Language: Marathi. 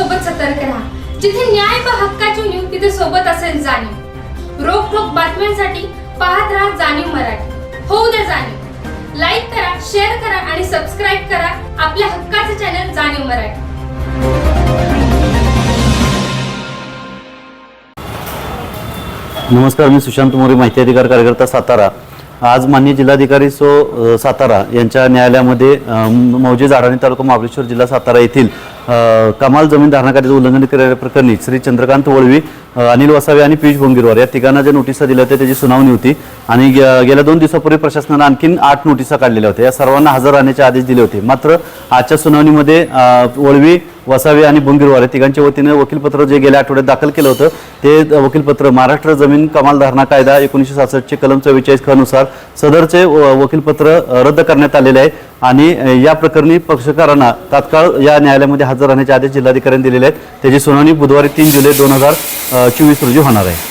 सोबत सतर्क राहा. जिथे न्याय व हक्काची न्यूज तिथे सोबत असेल जाणीव. रोख रोखोक बातम्यांसाठी पाहत राहा जाणीव मराठी. होऊ द्या जाणीव. लाईक करा शेअर करा आणि सबस्क्राईब करा आपल्या हक्काचे चॅनल जाणीव मराठी. नमस्कार मी सुशांत मोरे माहिती अधिकार कार्यकर्ता सातारा. आज माननीय जिल्हाधिकारी सो सातारा यांच्या न्यायालयामध्ये मौजे जाडाणी तालुका महाबळेश्वर जिल्हा सातारा येथील कमाल जमीन धारणा उल्लंघन उल्लंघन केल्याप्रकरणी श्री चंद्रकांत वळवी अनिल वसावे आणि पियुष भोंगीरवार या तिघांना ज्या नोटिसा दिल्या होत्या त्याची सुनावणी होती. आणि गेल्या दोन दिवसापूर्वी प्रशासनानं आणखीन आठ नोटिसा काढलेल्या होत्या. या सर्वांना हजर राहण्याचे आदेश दिले होते. मात्र आजच्या सुनावणीमध्ये वळवी वसावे आणि बुंगीरवार या तिघांच्या वतीनं वकीलपत्र जे गेल्या आठवड्यात दाखल केलं होतं ते वकीलपत्र महाराष्ट्र जमीन कमाल धारणा कायदा एकोणीसशे सासष्टचे कलम चव्वेचाळीस खनुसार सदरचे व- वकीलपत्र रद्द करण्यात आलेले आहे आणि या प्रकरणी पक्षकारांना तात्काळ या न्यायालयामध्ये हजर राहण्याचे आदेश जिल्हाधिकाऱ्यांनी दिलेले आहेत. त्याची सुनावणी बुधवारी तीन जुलै दोन हजार चोवीस रोजी होणार आहे.